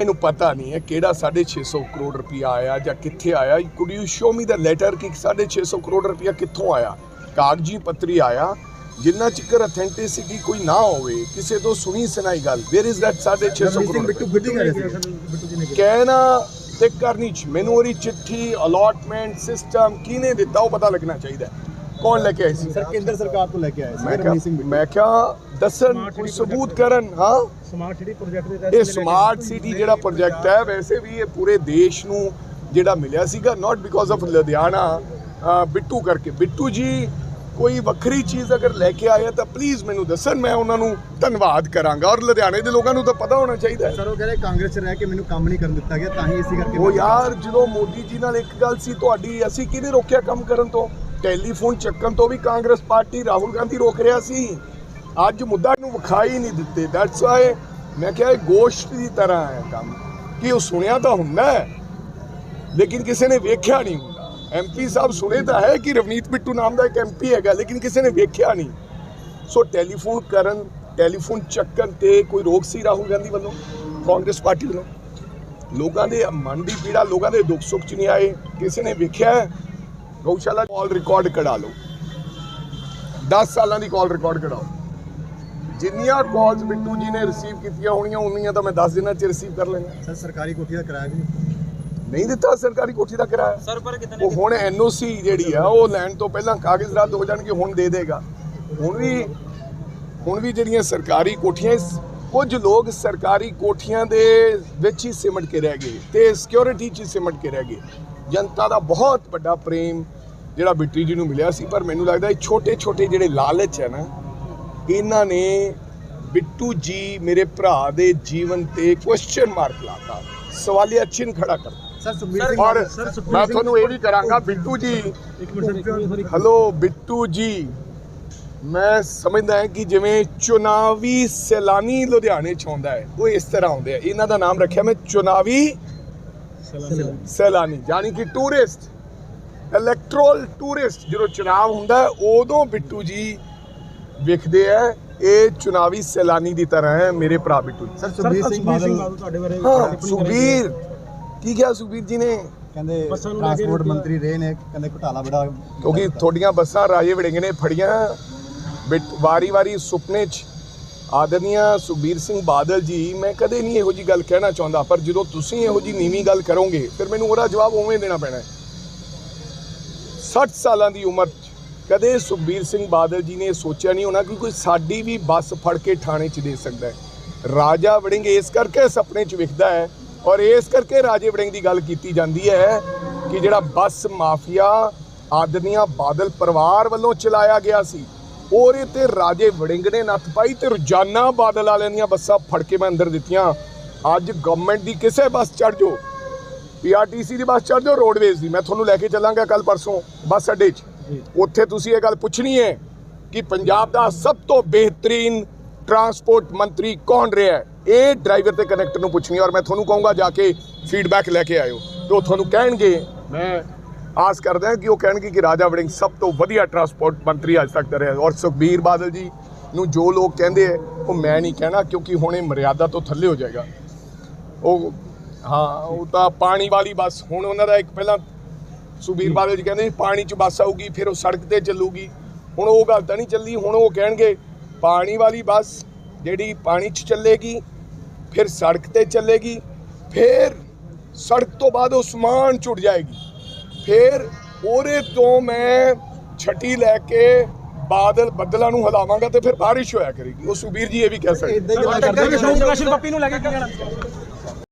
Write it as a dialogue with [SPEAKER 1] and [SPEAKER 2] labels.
[SPEAKER 1] ਮੈਨੂੰ ਪਤਾ ਨਹੀਂ ਹੈ ਕਿਹੜਾ 650 ਕਰੋੜ ਰੁਪਇਆ ਆਇਆ ਜਾਂ ਕਿੱਥੇ ਆਇਆ। Could you show me the letter ਕਿ 650 ਕਰੋੜ ਰੁਪਇਆ ਕਿੱਥੋਂ ਆਇਆ? ਕਾਗਜ਼ੀ ਪੱਤਰੀ ਆਇਆ ਜਿੰਨਾ ਚਿਕਰ ਅਥੈਂਟਿਸਿਟੀ ਕੋਈ ਨਾ ਹੋਵੇ ਕਿਸੇ ਤੋਂ ਸੁਣੀ ਸੁਣਾਈ ਗੱਲ। ਵੇਅਰ ਇਜ਼ ਦੈਟ 650 ਕਰੋੜ ਕਹਿਣਾ ਤੇ ਕਰਨੀ ਚ ਮੈਨੂੰ ਉਹਦੀ ਚਿੱਠੀ ਅਲਾਟਮੈਂਟ ਸਿਸਟਮ ਕਿਹਨੇ ਦਿੱਤਾ ਉਹ ਪਤਾ ਲੱਗਣਾ ਚਾਹੀਦਾ। ਕੌਣ ਲੈ ਕੇ ਆਈ ਸੀ
[SPEAKER 2] ਸਰ ਕੇਂਦਰ ਸਰਕਾਰ ਤੋਂ ਲੈ ਕੇ ਆਏ ਸੀ
[SPEAKER 1] ਮੈਂ
[SPEAKER 2] ਰਮਨੀਤ ਸਿੰਘ
[SPEAKER 1] ਕਿਹਾ ਮੈਂ ਕਿਹਾ ਦੱਸਣ ਕੋਈ ਸਬੂਤ ਕਰਨ ਹਾਂ
[SPEAKER 3] ਸਮਾਰਟ ਸਿਟੀ ਪ੍ਰੋਜੈਕਟ ਦੇ ਤਹਿਤ
[SPEAKER 1] ਇਹ ਸਮਾਰਟ ਸਿਟੀ ਜਿਹੜਾ ਪ੍ਰੋਜੈਕਟ ਹੈ ਵੈਸੇ ਵੀ ਇਹ ਪੂਰੇ ਦੇਸ਼ ਨੂੰ ਜਿਹੜਾ ਮਿਲਿਆ ਸੀਗਾ not because of Ludhiana Bittu ਕਰਕੇ ਬਿੱਟੂ ਜੀ ਕੋਈ ਵੱਖਰੀ ਚੀਜ਼ ਅਗਰ ਲੈ ਕੇ ਆਇਆ ਤਾਂ ਪਲੀਜ਼ ਮੈਨੂੰ ਦੱਸਣ ਮੈਂ ਉਹਨਾਂ ਨੂੰ ਧੰਨਵਾਦ ਕਰਾਂਗਾ ਔਰ ਲੁਧਿਆਣੇ ਦੇ ਲੋਕਾਂ ਨੂੰ ਤਾਂ ਪਤਾ ਹੋਣਾ ਚਾਹੀਦਾ ਹੈ
[SPEAKER 2] ਸਰ ਉਹ ਕਹਿੰਦੇ ਕਾਂਗਰਸ 'ਚ ਰਹਿ ਕੇ ਮੈਨੂੰ ਕੰਮ ਨਹੀਂ ਕਰਨ ਦਿੱਤਾ ਗਿਆ ਤਾਂ ਹੀ ਇਸੇ ਕਰਕੇ
[SPEAKER 1] ਉਹ ਯਾਰ ਜਦੋਂ ਮੋਦੀ ਜੀ ਨਾਲ ਇੱਕ ਗੱਲ ਸੀ ਤੁਹਾਡੀ ਅਸੀਂ ਕਿਹਨੇ ਰੋਕਿਆ ਕੰਮ ਕਰਨ ਤੋਂ ਟੈਲੀਫੋਨ ਚੱਕਣ ਤੋਂ ਵੀ ਕਾਂਗਰਸ ਪਾਰਟੀ ਰਾਹੁਲ ਗਾਂਧੀ ਰੋਕ ਰਿਹਾ ਸੀ। ਅੱਜ ਮੁੱਦਾ ਨੂੰ ਵਿਖਾਈ ਨਹੀਂ ਦਿੱਤੇ। ਦੈਟਸ ਵਾਈ ਮੈਂ ਕਿਹਾ ਇਹ ਗੋਸ਼ਟ ਦੀ ਤਰ੍ਹਾਂ ਹੈ ਕੰਮ। ਕਿ ਉਹ ਸੁਣਿਆ ਤਾਂ ਹੁੰਦਾ ਹੈ, ਲੇਕਿਨ ਕਿਸੇ ਨੇ ਵੇਖਿਆ ਨਹੀਂ ਹੁੰਦਾ। ਐਮਪੀ ਸਾਹਿਬ ਸੁਣੇ ਤਾਂ ਹੈ ਕਿ ਰਵਨੀਤ ਬਿੱਟੂ ਨਾਮ ਦਾ ਇੱਕ ਐਮਪੀ ਹੈਗਾ, ਲੇਕਿਨ ਕਿਸੇ ਨੇ ਵੇਖਿਆ ਨਹੀਂ। ਸੋ ਟੈਲੀਫੋਨ ਕਰਨ, ਟੈਲੀਫੋਨ ਚੱਕਣ ਤੇ ਕੋਈ ਰੋਕ ਸੀ ਰਾਹੁਲ ਗਾਂਧੀ ਵੱਲੋਂ, ਕਾਂਗਰਸ ਪਾਰਟੀ ਵੱਲੋਂ? ਲੋਕਾਂ ਦੇ ਮਨ ਦੀ ਪੀੜਾ, ਲੋਕਾਂ ਦੇ ਦੁੱਖ ਸੁੱਖ ਚ ਨਹੀਂ ਆਏ। ਕਿਸੇ ਨੇ ਵੇਖਿਆ ਗਊਸ਼ਾਲਾ ਕਾਲ ਰਿਕਾਰਡ ਕਢਾ ਲਓ। 10 ਸਾਲਾਂ ਦੀ ਕਾਲ ਰਿਕਾਰਡ ਕਢਾਓ। ਜਿੰਨੀਆਂ ਕਾਲਸ ਬਿੱਟੂ ਜੀ ਨੇ ਰਿਸੀਵ ਕੀਤੀਆਂ ਹੋਣੀਆਂ ਉਨੀਆਂ ਤਾਂ ਮੈਂ 10 ਦਿਨਾਂ ਚ ਰਿਸੀਵ ਕਰ ਲੈਣਾ
[SPEAKER 2] ਸਰ ਸਰਕਾਰੀ ਕੋਠੀ ਦਾ ਕਿਰਾਇਆ ਵੀ ਨਹੀਂ।
[SPEAKER 1] ਦਿੱਤਾ ਸਰਕਾਰੀ ਕੋਠੀ ਦਾ ਕਿਰਾਇਆ?
[SPEAKER 3] ਸਰ ਪਰ ਕਿਤਨੇ
[SPEAKER 1] ਉਹ ਹੁਣ ਐਨਓਸੀ ਜਿਹੜੀ ਆ ਉਹ ਲੈਣ ਤੋਂ ਪਹਿਲਾਂ ਕਾਗਜ਼ ਰੱਦ ਹੋ ਜਾਣਗੇ ਹੁਣ ਦੇ ਦੇਗਾ। ਹੁਣ ਵੀ ਹੁਣ ਵੀ ਜਿਹੜੀਆਂ ਸਰਕਾਰੀ ਕੋਠੀਆਂ ਕੁਝ ਲੋਕ ਸਰਕਾਰੀ ਕੋਠੀਆਂ ਦੇ ਵਿੱਚ ਹੀ ਸਿਮਟ ਕੇ ਰਹਿ ਗਏ ਤੇ ਸਿਕਿਉਰਿਟੀ 'ਚ ਸਿਮਟ ਕੇ ਰਹਿ ਗਏ। ਜਨਤਾ ਦਾ ਬਹੁਤ ਵੱਡਾ ਪ੍ਰੇਮ ਜਿਹੜਾ ਬਿੱਟੀ ਜੀ ਨੂੰ ਮਿਲਿਆ ਸੀ ਪਰ ਮੈਨੂੰ ਲੱਗਦਾ ਇਹ ਛੋਟੇ ਛੋਟੇ ਜਿਹੜੇ ਲਾਲਚ ਹੈ ਨਾ ਇਹਨਾਂ ਨੇ ਬਿੱਟੂ ਜੀ ਮੇਰੇ ਭਰਾ ਦੇ ਜੀਵਨ ਤੇ ਕੁਐਸਚਨ ਮਾਰਕ ਲਾਤਾ। ਸਵਾਲੀਆ ਚਿੰਨ੍ਹ ਖੜਾ ਕਰਤਾ
[SPEAKER 2] ਸਰ ਸੁਖਬੀਰ ਸਿੰਘ
[SPEAKER 1] ਔਰ
[SPEAKER 2] ਸਰ ਸੁਖਬੀਰ
[SPEAKER 1] ਮੈਂ ਤੁਹਾਨੂੰ ਇਹ ਵੀ ਕਰਾਂਗਾ ਬਿੱਟੂ ਜੀ।
[SPEAKER 3] ਇੱਕ ਮਿੰਟ।
[SPEAKER 1] ਹਲੋ ਬਿੱਟੂ ਜੀ। ਮੈਂ ਸਮਝਦਾ ਹਾਂ ਕਿ ਜਿਵੇਂ ਚੁਣਾਵੀ ਸੈਲਾਨੀ ਲੁਧਿਆਣੇ ਚ ਆਉਂਦਾ ਹੈ ਉਹ ਇਸ ਤਰ੍ਹਾਂ ਆਉਂਦੇ ਆ। ਇਹਨਾਂ ਦਾ ਨਾਮ ਰੱਖਿਆ ਮੈਂ ਚੁਣਾਵੀ ਸੈਲਾਨੀ ਯਾਨੀ ਕਿ ਟੂਰਿਸਟ ਇਲੈਕਟਰਲ ਟੂਰਿਸਟ ਜਦੋਂ ਚੁਣਾਵ ਹੁੰਦਾ ਉਦੋਂ ਬਿੱਟੂ ਜੀ ਵਿਖਦੇ ਆ ਇਹ ਚੁਣਾਵੀ ਸੈਲਾਨੀ ਦੀ ਤਰ੍ਹਾਂ ਹੈ ਮੇਰੇ ਭਰਾ ਬਿੱਟੂ
[SPEAKER 2] ਸਰ ਸੁਖਬੀਰ ਸਿੰਘ ਬਾਦਲ
[SPEAKER 3] ਤੁਹਾਡੇ ਬਾਰੇ
[SPEAKER 1] ਹਾਂ ਸੁਖਬੀਰ ਕੀ ਕਿਹਾ ਸੁਖਬੀਰ ਜੀ ਨੇ?
[SPEAKER 2] ਕਹਿੰਦੇ ਟਰਾਂਸਪੋਰਟ। ਮੰਤਰੀ ਰਹੇ ਨੇ ਕਹਿੰਦੇ ਘੁਟਾਲਾ ਬੜਾ
[SPEAKER 1] ਕਿਉਂਕਿ ਤੁਹਾਡੀਆਂ ਬੱਸਾਂ ਰਾਜੇ ਵੜਿੰਗ ਨੇ ਫੜੀਆਂ ਵਾਰੀ-ਵਾਰੀ ਸੁਪਨੇ 'ਚ ਆਦਰਨੀਆ ਸੁਖਬੀਰ ਸਿੰਘ ਬਾਦਲ ਜੀ, ਮੈਂ ਕਦੇ ਨਹੀਂ ਇਹੋ ਜੀ ਗੱਲ ਕਹਿਣਾ ਚਾਹੁੰਦਾ, ਪਰ ਜਦੋਂ ਤੁਸੀਂ ਇਹੋ ਜੀ ਨੀਵੀਂ ਗੱਲ ਕਰੋਗੇ, ਫਿਰ ਮੈਨੂੰ ਉਹਦਾ ਜਵਾਬ ਉਵੇਂ ਦੇਣਾ ਪੈਣਾ ਹੈ। 60 ਸਾਲਾਂ ਦੀ ਉਮਰ 'ਚ ਕਦੇ ਸੁਖਬੀਰ ਸਿੰਘ ਬਾਦਲ ਜੀ ਨੇ ਸੋਚਿਆ ਨਹੀਂ ਹੋਣਾ ਕਿ ਕੋਈ ਸਾਡੀ ਵੀ ਬੱਸ ਫੜ ਕੇ ਥਾਣੇ 'ਚ ਦੇ ਸਕਦਾ ਹੈ। ਰਾਜਾ ਵੜਿੰਗ ਇਸ ਕਰਕੇ ਸੁਪਨੇ 'ਚ ਵਿਖਦਾ ਹੈ ਔਰ ਇਸ ਕਰਕੇ ਰਾਜੇ ਵੜਿੰਗ ਦੀ ਗੱਲ ਕੀਤੀ ਜਾਂਦੀ ਹੈ ਕਿ ਜਿਹੜਾ ਬੱਸ ਮਾਫੀਆ ਆਦਰਨੀਆ ਬਾਦਲ ਪਰਿਵਾਰ ਵੱਲੋਂ ਚਲਾਇਆ ਗਿਆ ਸੀ ਉਹਦੇ ਤੇ ਰਾਜੇ ਵੜਿੰਗ ਨੇ ਨੱਥ ਪਾਈ ਤੇ ਰੋਜ਼ਾਨਾ ਬਾਦਲ ਵਾਲਿਆਂ ਦੀਆਂ ਬੱਸਾਂ ਫੜ ਕੇ ਮੈਂ ਅੰਦਰ ਦਿੱਤੀਆਂ। ਅੱਜ ਗਵਰਨਮੈਂਟ ਦੀ ਕਿਸੇ ਬੱਸ ਚੜ ਜਾਓ। ਪੀਆਰਟੀਸੀ ਦੀ ਬੱਸ ਚੜ ਜਾਓ ਰੋਡਵੇਜ਼ ਦੀ। ਮੈਂ ਤੁਹਾਨੂੰ ਲੈ ਕੇ ਚੱਲਾਂਗਾ ਕੱਲ ਪਰਸੋਂ ਬੱਸ ਅੱਡੇ 'ਚ। ਉੱਥੇ ਤੁਸੀਂ ਇਹ ਗੱਲ ਪੁੱਛਣੀ ਹੈ ਕਿ ਪੰਜਾਬ ਦਾ ਸਭ ਤੋਂ ਬਿਹਤਰੀਨ ਟਰਾਂਸਪੋਰਟ ਮੰਤਰੀ ਕੌਣ ਰਿਹਾ ਹੈ? ਇਹ ਡਰਾਈਵਰ ਤੇ ਕਨੈਕਟਰ ਨੂੰ ਪੁੱਛਣੀ ਔਰ ਮੈਂ ਤੁਹਾਨੂੰ ਕਹੂੰਗਾ ਜਾ ਕੇ ਫੀਡਬੈਕ ਲੈ ਕੇ ਆਇਓ। ਤੇ ਉਹ ਤੁਹਾਨੂੰ ਕਹਿਣਗੇ। ਮੈਂ ਆਸ ਕਰਦੇ ਹਾਂ ਕਿ ਉਹ ਕਹਿਣਗੇ ਕਿ ਰਾਜਾ ਵੜਿੰਗ ਸਭ ਤੋਂ ਵਧੀਆ ਟਰਾਂਸਪੋਰਟ ਮੰਤਰੀ ਅੱਜ ਤੱਕ ਦਾ ਰਿਹਾ ਔਰ ਸੁਖਬੀਰ ਬਾਦਲ ਜੀ ਨੂੰ ਜੋ ਲੋਕ ਕਹਿੰਦੇ ਆ ਉਹ ਮੈਂ ਨਹੀਂ ਕਹਿਣਾ ਕਿਉਂਕਿ ਹੁਣ ਇਹ ਮਰਿਆਦਾ ਤੋਂ ਥੱਲੇ ਹੋ ਜਾਏਗਾ। ਉਹ ਹਾਂ ਉਹ ਤਾਂ ਪਾਣੀ ਵਾਲੀ ਬੱਸ ਹੁਣ ਉਹਨਾਂ ਦਾ ਇੱਕ ਪਹਿਲਾਂ ਸੁਖਬੀਰ ਬਾਦਲ ਜੀ ਕਹਿੰਦੇ ਸੀ, ਪਾਣੀ 'ਚ ਬੱਸ ਆਊਗੀ ਫਿਰ ਉਹ ਸੜਕ ਤੇ ਚੱਲੂਗੀ। ਹੁਣ ਉਹ ਗੱਲ ਤਾਂ ਨਹੀਂ ਚੱਲੀ ਹੁਣ ਉਹ ਕਹਿਣਗੇ ਪਾਣੀ ਵਾਲੀ ਬੱਸ ਜਿਹੜੀ ਪਾਣੀ 'ਚ ਚੱਲੇਗੀ ਫਿਰ ਸੜਕ ਤੇ ਚੱਲੇਗੀ ਫਿਰ ਸੜਕ ਤੋਂ ਬਾਅਦ ਉਹ ਸਮਾਨ ਛੁੱਟ ਜਾਏਗੀ। ਫਿਰ ਉਹਦੇ ਤੋਂ ਮੈਂ ਛਟੀ ਲੈ ਕੇ ਬਾਦਲ ਬੱਦਲਾਂ ਨੂੰ ਹਿਲਾਵਾਂਗਾ ਤੇ ਫਿਰ ਬਾਰਿਸ਼ ਹੋਇਆ ਕਰੇਗੀ। ਉਹ ਸੁਬੀਰ ਜੀ ਇਹ ਵੀ ਕਹਿ ਸਕਦੇ।
[SPEAKER 2] ਇਦਾਂ ਹੀ ਗੱਲਾਂ ਕਰਦੇ
[SPEAKER 3] ਪ੍ਰਕਾਸ਼ ਪੱਪੀ ਨੂੰ ਲੈ ਕੇ ਕੀ ਕਹਿਣਾ?